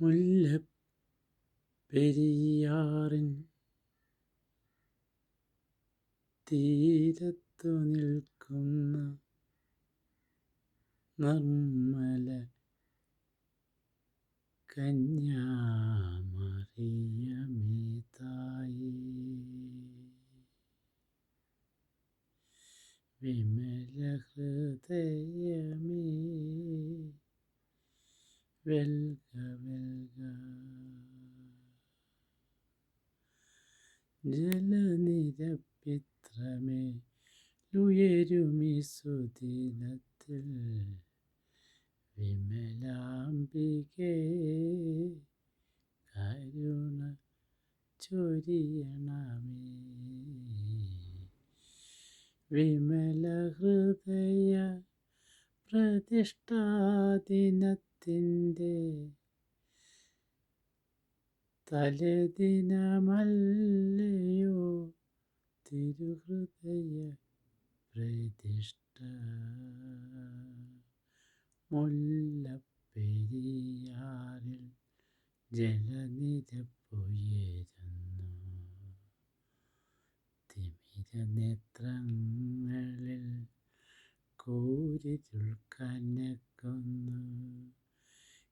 മുല്ലപ്പെരിയാറിൻ തീരത്തു നിൽക്കുന്ന നിർമ്മല കന്യാമറിയമേ തായേ. വിമല ഹൃദയമേ വെൽക വെൽക ജലനിരപ്പിത്രമേ ഉയരുമി സുദിനത്തിൽ വിമലാംബികേ കരുണ ചൊരിയണമേ. വിമല ഹൃദയ പ്രതിഷ്ഠാദിനത്തിന്റെ തലദിനമല്ലയോ തിരുഹൃദയ പ്രതിഷ്ഠ. മുല്ലപ്പെരിയാറിൽ ജലനിരപ്പുയരുന്നു തിമിര നേത്രങ്ങളിൽ കൂരിരുൾ കനക്കുന്നു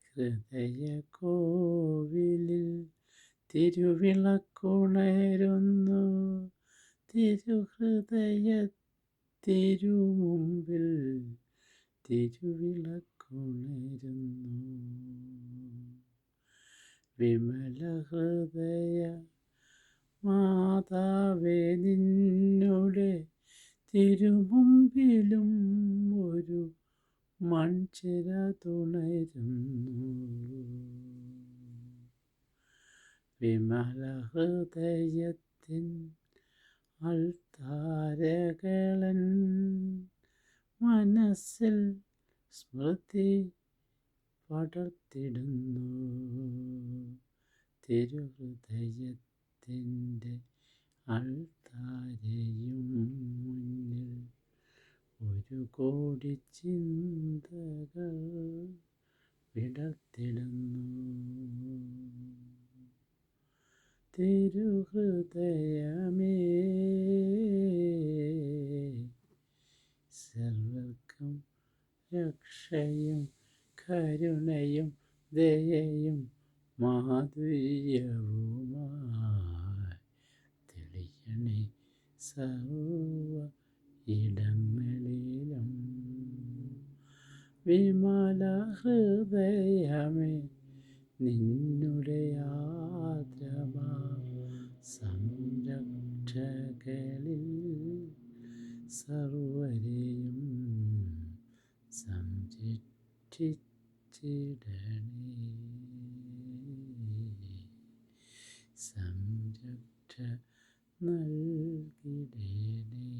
ഹൃദയ കോവിലിൽ തിരുവിളക്കുണരുന്നു. തിരുഹൃദയ തിരുമുമ്പിൽ തിരുവിളക്കുണരുന്നു. വിമല ഹൃദയ മാതാവേ നിന്നുടെ തിരുമുമ്പിലും ഒരു മൺചിര തുണരുന്നു. വിമല ഹൃദയത്തിൻ അൾത്താരകളൻ മനസ്സിൽ സ്മൃതി പടർത്തിടുന്നു. തിരുഹൃദയത്തിന്റെ അൾത്താരയും മുന്നിൽ ഒരു കോടി ചിന്തകൾ വിടത്തിടുന്നു. തിരുഹൃദയമേ സർവർക്കും രക്ഷയും കരുണയും ദയയും മാധുര്യവുമായി തെളിയണേ സർവ ഇടങ്ങളിലും. വിമല ഹൃദയമേ നിന്നുടെ ആദ്രമാ സംരക്ഷകളിൽ സർവരെയും സംരക്ഷിച്ചിടണേ. സംരക്ഷ നൽകണമേ